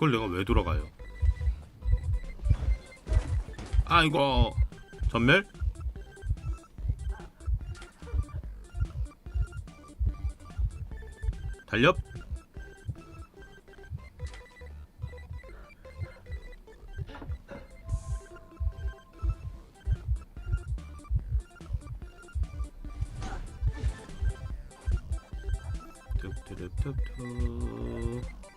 그걸 내가 왜 돌아가요? 아이고 전멸? 달렵? 툭툭툭툭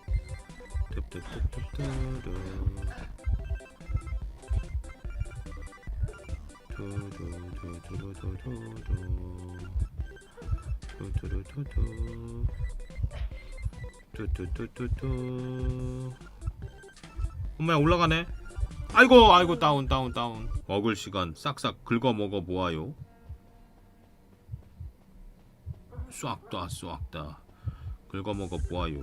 투투투투 엄마야 올라가네. 아이고 아이고 다운 다운 다운. 먹을 시간 싹싹 긁어 먹어 보아요. 싹다 싹다. 긁어 먹어 보아요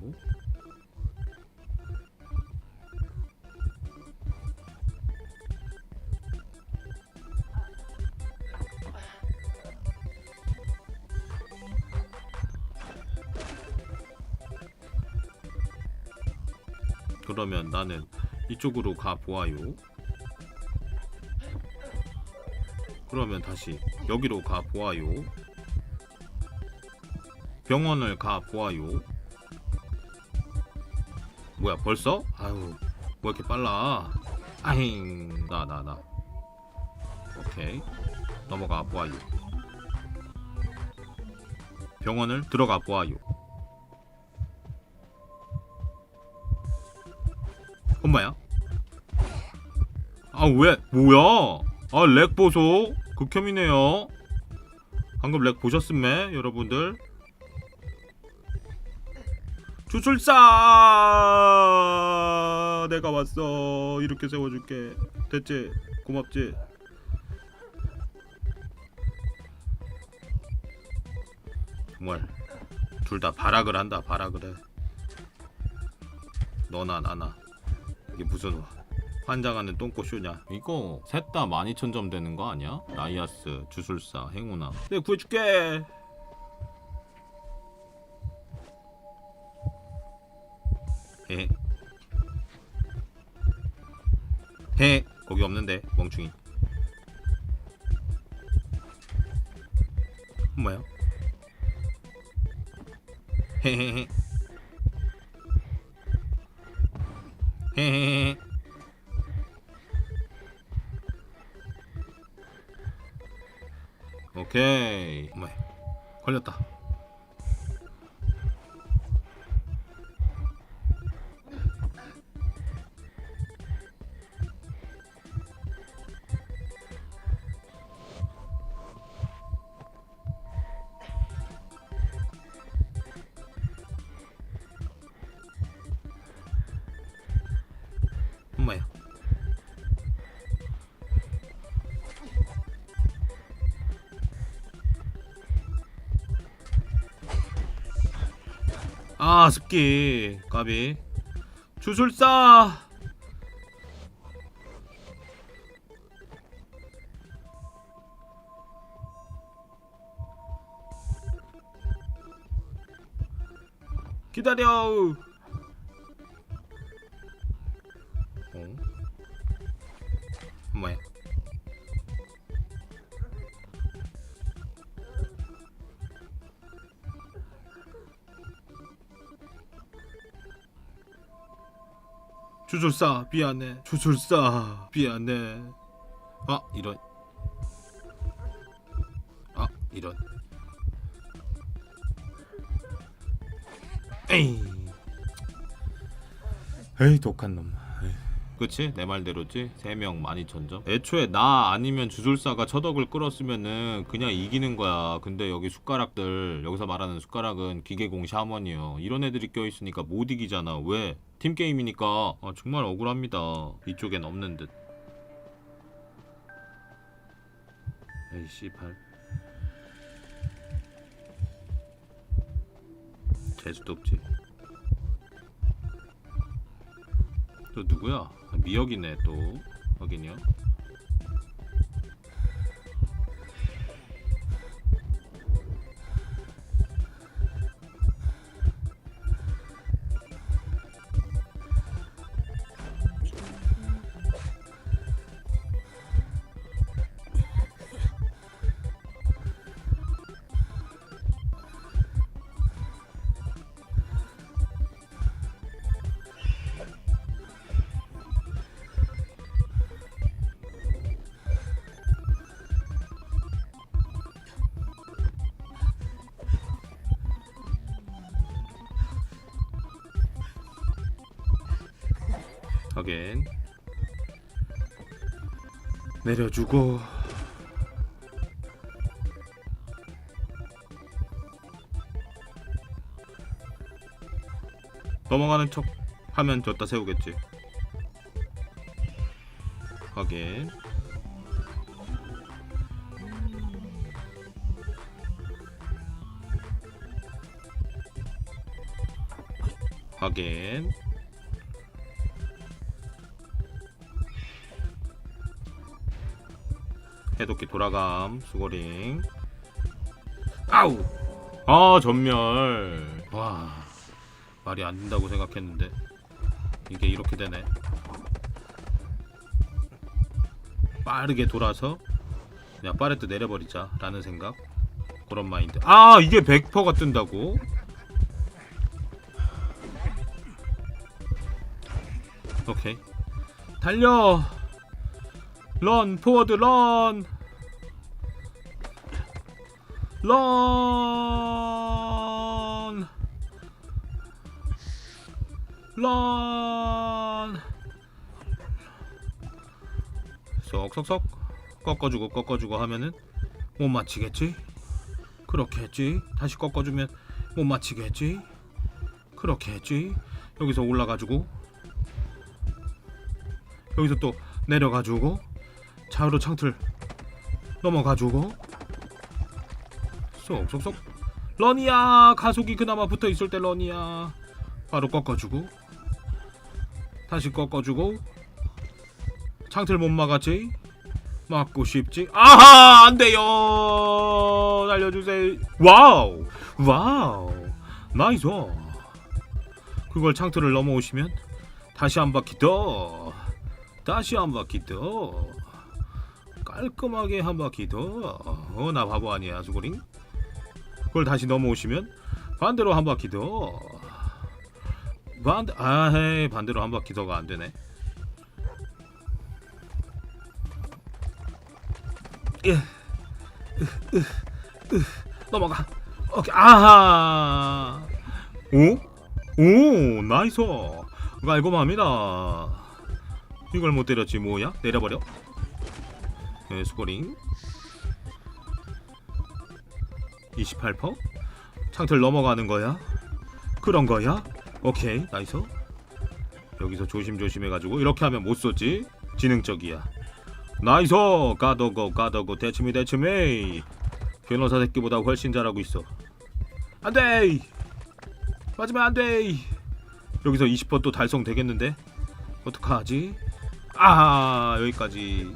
그러면 나는 이쪽으로 가 보아요. 그러면 다시 여기로 가 보아요. 병원을 가 보아요. 뭐야 벌써? 아유 뭐 이렇게 빨라? 아잉 나 나 나. 오케이 넘어가 보아요. 병원을 들어가 보아요. 엄마야? 아 왜? 뭐야? 아 렉 보소? 극혐이네요. 방금 렉 보셨음매 여러분들? 주술사 내가 왔어 이렇게 세워줄게 됐지 고맙지 정말 둘 다 발악을 한다 발악을 해 너나 나나 이게 무슨 환장하는 똥꼬쇼냐 이거 셋 다 12,000점 되는 거 아니야? 라이아스, 주술사, 행운아 네 구해줄게 헤. 헤. 거기 없는데 멍충이. 뭐야? 헤헤헤. 헤헤헤. 오케이. 뭐야? 걸렸다. 아 습기. 까비. 주술사. 기다려 주술사 미안해. 주술사 미안해. 아 이런. 아 이런. 에이. 에이 독한 놈. 그치? 내 말대로지? 3명 12,000점? 애초에 나 아니면 주술사가 처덕을 끌었으면은 그냥 이기는 거야. 근데 여기 숟가락들 여기서 말하는 숟가락은 기계공 샤먼이요. 이런 애들이 껴있으니까 못 이기잖아. 왜? 팀게임이니까. 아, 정말 억울합니다. 이쪽엔 없는 듯. 에이 씨발. 재수도 없지 또 누구야? 아, 미역이네 또 확인이요 하긴 내려주고. 넘어가는 척 하면 졌다 세우겠지. 하긴 하긴 해독기 돌아감 수고링. 아우! 아 전멸. 와 말이 안 된다고 생각했는데. 이게 이렇게 되네. 빠르게 돌아서 그냥 빠레트 내려버리자 라는 생각. 그런 마인드. 아 이게 100%가 뜬다고? 오케이. 달려 런 포워드 런 런! 런! 쏙쏙쏙 꺾어주고 꺾어주고 하면은 못 맞히겠지? 그렇게 했지 다시 꺾어주면 못 맞히겠지? 그렇게 했지 여기서 올라가지고 여기서 또 내려가지고 좌우로 창틀 넘어가지고. 쏙쏙쏙. 런이야 가속이 그나마 붙어있을 때 런이야 바로 꺾어주고. 다시 꺾어주고. 창틀 못 막았지? 막고 싶지? 아하! 안돼요! 살려주세요. 와우! 와우! 나이스! 그걸 창틀을 넘어오시면 다시 한 바퀴 더! 다시 한 바퀴 더 깔끔하게 한 바퀴 더 어 나 바보 아니야 수고링. 그걸 다시 넘어오시면 반대로 한 바퀴 더 반대 아헤 반대로 한 바퀴 더가 안 되네. 예. 넘어가. 오케이 아하. 오? 오 나이스. 깔끔합니다. 이걸 못 때렸지 뭐야? 내려버려 네, 스코링. 28% 창틀 넘어가는 거야? 그런 거야? 오케이 나이스. 여기서 조심조심 해가지고 이렇게 하면 못 쏘지. 지능적이야. 나이스! 가더고 가더고 대치미 대치미. 변호사 새끼보다 훨씬 잘하고 있어. 안돼! 맞으면 안돼! 여기서 20%또 달성 되겠는데? 어떡하지? 아 여기까지